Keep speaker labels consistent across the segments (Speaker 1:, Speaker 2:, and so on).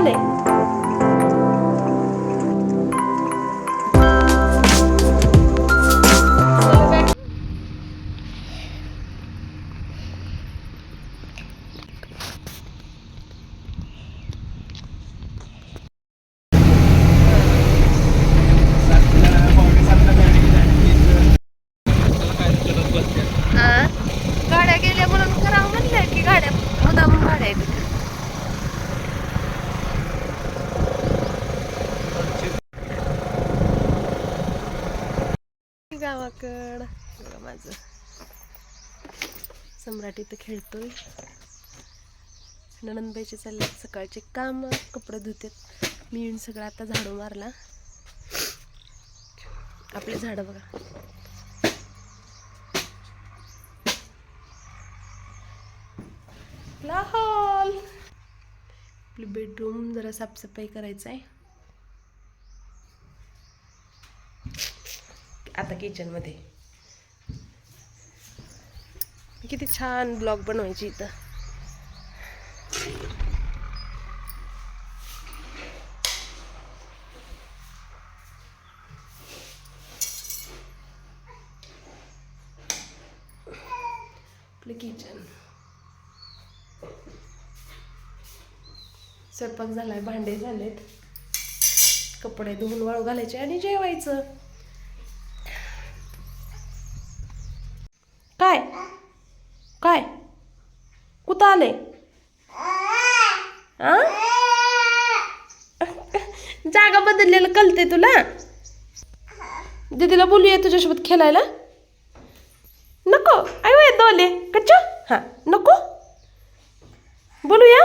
Speaker 1: आले गावाकड बघा माझं. सम्राट इथं खेळतोय. ननंदबाईचे चालले सकाळचे काम कपडे धुतेत. मी येऊन सगळं आता झाडू मारला. आपले झाडं बघा. आपली बेडरूम जरा साफसफाई करायचं आहे आता किचनमध्ये किती छान ब्लॉग बनवायची इथं. आपलं किचन स्वयंपाक झालाय भांडे झालेत. कपडे धुवून वाळू घालायचे आणि जेवायचं. काय? काय? कुठं आले? आ? जागा बदललेलं कळते तुला? दीदीला बोलूया तुझ्यासोबत खेळायला. नको. आई दोले कच्चो? हा नको. बोलूया.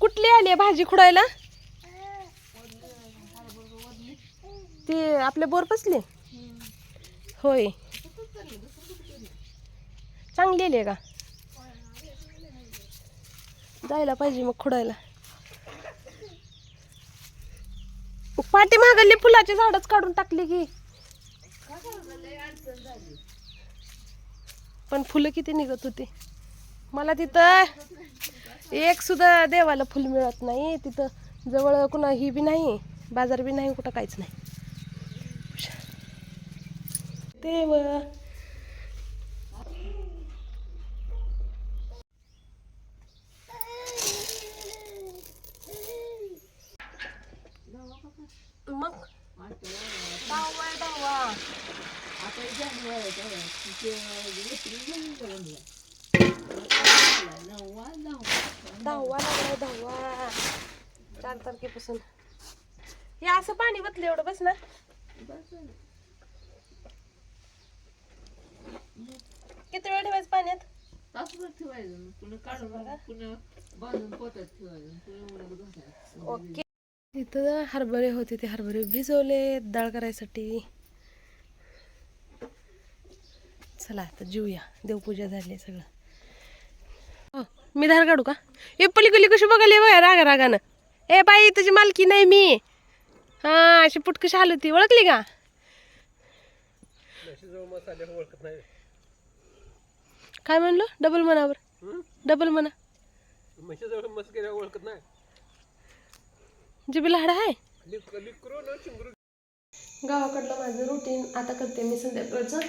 Speaker 1: कुठली आली भाजी खुडायला? ते आपले बोर पसले? होय. चांगली आहे का? जायला पाहिजे मग खुडायला. पाठी मागली फुलाची झाडच काढून टाकली की. पण फुलं किती निघत होती. मला तिथं एक सुद्धा देवाला फुल मिळत नाही. तिथं जवळ कुणा ही बी नाही. बाजार बी नाही कुठं काहीच नाही. देव मग? दहावा आहे, दहावा. दहावा लागलाय दहावा चार तारखेपासून. हे असं पाणी बसलं एवढं बस ना. किती वेळ ठेवायचं पाण्यात?
Speaker 2: तासभर ठेवायचं पुन्हा काढून पुन्हा बांधून पोत्यात ठेवायचं. पुन्हा उडत घालायचं.
Speaker 1: ओके. इथं हरभरे होते ते हरभरे भिजवले डाळ करायसाठी. चला आता जेऊया. देवपूजा झाली सगळं. हो मी धार काढू का? ए पलीकडली कशी बघाली बघा रागा रागानं? ए बाई तुझी मालकी नाही मी. हा अशी पुटकशी आली होती ओळखली का? काय म्हणलो? डबल मनावर. डबल
Speaker 3: म्हशीजवळ ओळखत नाही.
Speaker 1: जिबीला हाड आहे? गावाकडलं माझं रुटीन आता करते मी संध्याकाळचं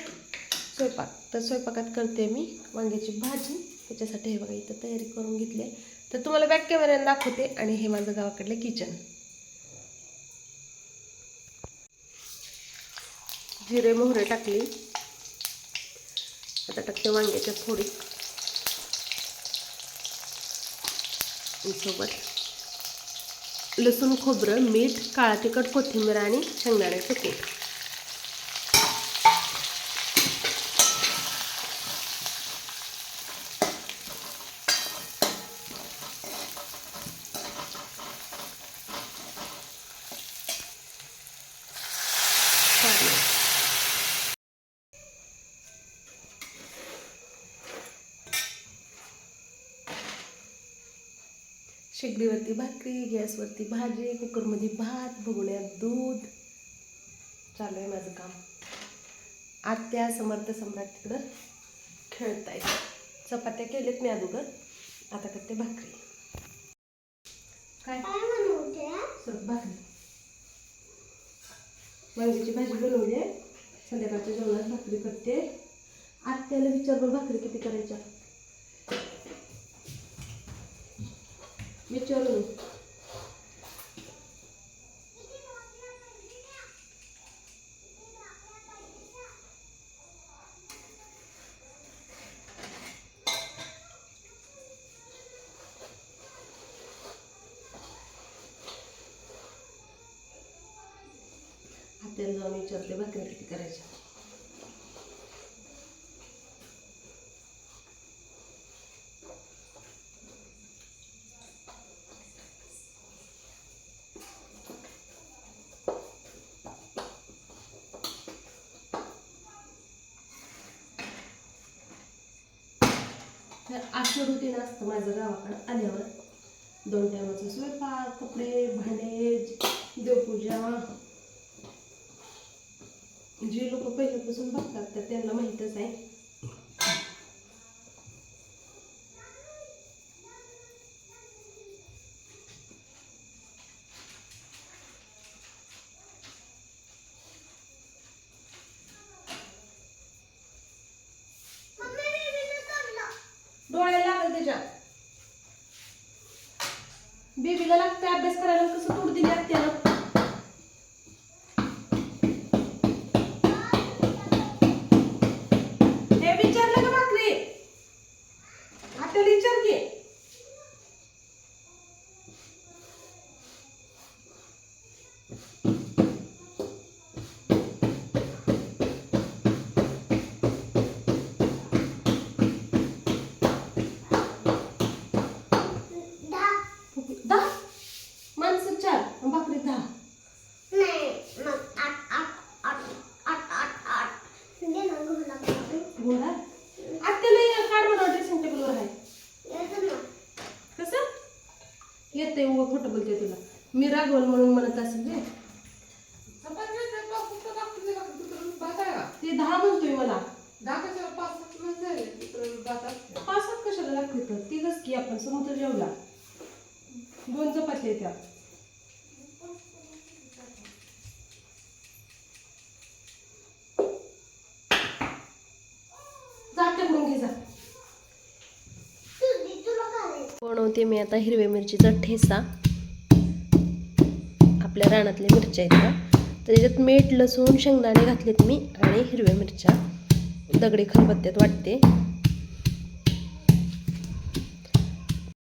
Speaker 1: स्वयंपाक. तर स्वयंपाकात करते मी वांग्याची भाजी. त्याच्यासाठी हे बघा इथं तयारी करून घेतली आहे. तर तुम्हाला बॅक कॅमेऱ्याने दाखवते आणि हे माझं गावाकडलं किचन जिरे मोहरे टाकली. आता टाकते वांग्याच्या फोडी सोबत लसूण खोबरं मीठ काळा तिखट कोथिंबीर आणि शेंगदाण्याचं कूट चालेल. शेगडीवरती भाकरी गॅसवरती भाजी कुकरमध्ये भात भुगण्यात दूध. चालू आहे माझं काम. आत्या समर्थ सम्राट तिकडं खेळतायत. चपात्या केलेत मी अगोदर. आता करते भाकरी. काय? भाकरी. वांग्याची भाजी बनवली आहे. संध्याकाळच्या जेवणात भाकरी करते. आत्याला विचार भाकरी किती करायच्या? विचारून आत्याला जाऊन विचारते भाकरी किती करायच्या तर आजचं रुटीन असतं माझं गावाकडं. आल्यावर दोन टायमाचं स्वयंपाक कपडे भांडे देवपूजा. जे लोक पहिल्यापासून बघतात तर त्यांना माहीतच आहे. डोळ्याला लागल त्याच्यात. बेबीला लागतं अभ्यास करायला कसं तोड दिली त्यानं हे विचारलं का भाकरी आपल्याला विचार की दहा माणसं चार आणि भाकरी दहा घोडा आत्याला हे कार्ड बनवा ड्रेसिंग टेबलवर आहे कसं येते उभं खोटं बोलते तुला. मी रागवल म्हणून म्हणत असेल रे. ते दहा म्हणतोय मला. पाच सात कशाला लागते तर तिघच की आपण समुद्र जेवला. दोन चपाती आहेत त्या जाते म्हणून घे जा बनवते मी आता हिरव्या मिरचीचा ठेसा आपल्या रानातल्या मिरच्या आहेत ना तर त्याच्यात मीठ लसूण शेंगदाणे घातलेत मी आणि हिरव्या मिरच्या. दगडी खलबत्त्यात वाटते.